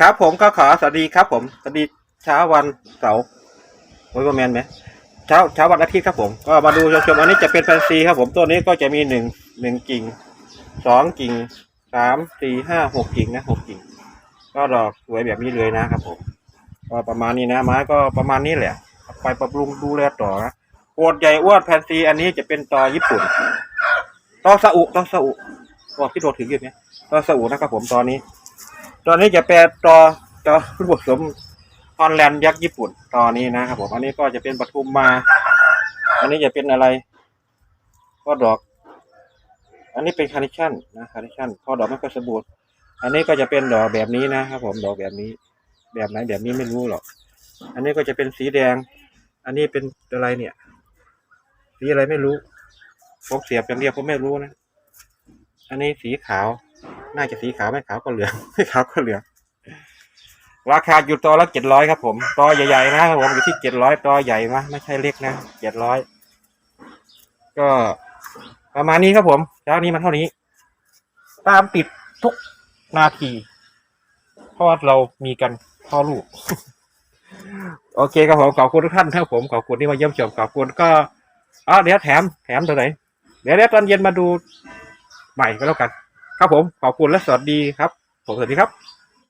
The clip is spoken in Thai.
ครับผมก็ขอสวัสดีครับ ผมสวัสดีเช้าวันเสาร์โอ้ยประมาณไหมเช้าเช้าวันอาทิตย์ครับผม ก็มาดูชมๆอันนี้จะเป็นแฟนซีครับผมตัวนี้ก็จะมีหนึ่งหนึ่งกิ่งสองกิ่งสามสี่ห้าหกกิ่งนะหกกิ่ง ก็ดอกสวยแบบนี้เลยนะครับผมก็ประมาณนี้นะไม้ก็ประมาณนี้แหละ ไปปรับปรุงดูแลต่อนะโคตรใหญ่อวนแฟนซีอันนี้จะเป็นตอญี่ปุ่นตอซาอุตอซาอุบอกที่โดดถึงอยู่เนี่ยตอซาอุนะครับผมตอนนี้ ตอนนี้จะแปลต่อตอผสมฮอลแลนด์ยักษ์ญี่ปุ่นตอนนี้นะครับผม อันนี้ก็จะเป็นปทุมมา อันนี้จะเป็นอะไร ก็ดอก อันนี้เป็นคาร์เนชั่นนะคาร์เนชั่นพอดอกไม่ค่อยสมบูรณ์อันนี้ก็จะเป็นดอกแบบนี้นะครับผมดอกแบบนี้ แบบไหนแบบนี้ไม่รู้หรอก อันนี้ก็จะเป็นสีแดง อันนี้เป็นอะไรเนี่ย สีอะไรไม่รู้ผมเสียบอย่างเดียวผมไม่รู้นะ อันนี้สีขาว น่าจะสีขาวไม่ขาวก็เหลืองไม่ขาวก็เหลืองราคาอยู่ตัวละเจ็ดร้อยครับผมตัวใหญ่ๆนะครับผมอยู่ที่เจ็ดร้อยตัวใหญ่นะไม่ใช่เล็กนะเจ็ดร้อยก็ประมาณนี้ครับผมเช้านี้มันเท่านี้ ตามติดทุกนาทีเพราะว่าเรามีกันพ่อลูก โอเคครับผมขอบคุณทุกท่านครับผมขอบคุณที่มาเยี่ยมชมขอบคุณก็อ๋อเดี๋ยวแถมแถมตัวไหน เดี๋ยวเดี๋ยวตอนเย็นมาดูใหม่ก็แล้วกัน ครับผมขอบคุณและสวัสดีครับผมสวัสดีครับ